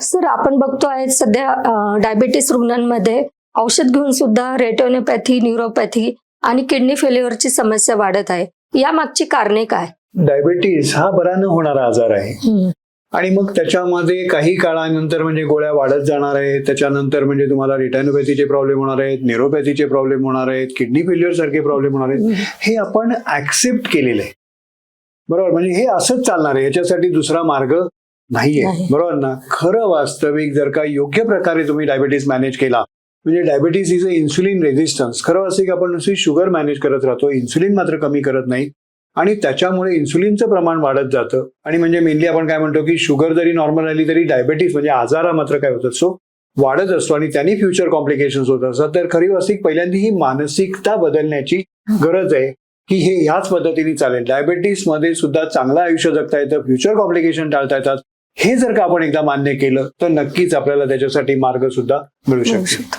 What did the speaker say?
Sir आपण बघतोय सध्या डायबिटीस रुग्णांमध्ये औषध घेऊन सुद्धा रेटोनोपॅथी न्यूरोपॅथी आणि किडनी फेल्युअरची समस्या वाढत आहे. या मागची कारणे काय? डायबिटीस हा बरा न होणारा आजार आहे. आणि मग त्याच्यामध्ये काही काळानंतर म्हणजे गोळ्या वाढत जाणार आहेत. त्याच्यानंतर म्हणजे तुम्हाला रिटॅनोपॅथीचे प्रॉब्लेम होणार आहेत न्यूरोपॅथीचे प्रॉब्लेम होणार आहेत किडनी फेल्युअर सारखे प्रॉब्लेम होणार आहेत. हे आपण ऍक्सेप्ट केलेलं आहे. बरोबर? म्हणजे हे असंच चालणार आहे. याच्यासाठी दुसरा मार्ग नाहीये. नाही. बरोबर ना? खरं वास्तविक जर का योग्य प्रकारे तुम्ही डायबिटीस मॅनेज केला म्हणजे diabetes is a insulin resistance खरं वास्तविक आपण नुसती शुगर मॅनेज करत राहतो इन्सुलिन मात्र कमी करत नाही आणि त्याच्यामुळे इन्सुलिनचं प्रमाण वाढत जातं. आणि म्हणजे मेनली आपण काय म्हणतो की शुगर जरी नॉर्मल राहिली तरी डायबिटीस म्हणजे आजारा मात्र काय होत असतो वाढत असतो आणि त्यांनी फ्युचर कॉम्प्लिकेशन्स होत असतात. तर खरी वास्तविक पहिल्यांदा ही मानसिकता बदलण्याची गरज आहे की हे ह्याच पद्धतीने चालेल. डायबिटीसमध्ये सुद्धा चांगलं आयुष्य जगता येतं फ्युचर कॉम्प्लिकेशन टाळता येतात हे जर का आपण एकदा मान्य केलं तर नक्कीच आपल्याला त्याच्यासाठी मार्ग सुद्धा मिळू शकतो.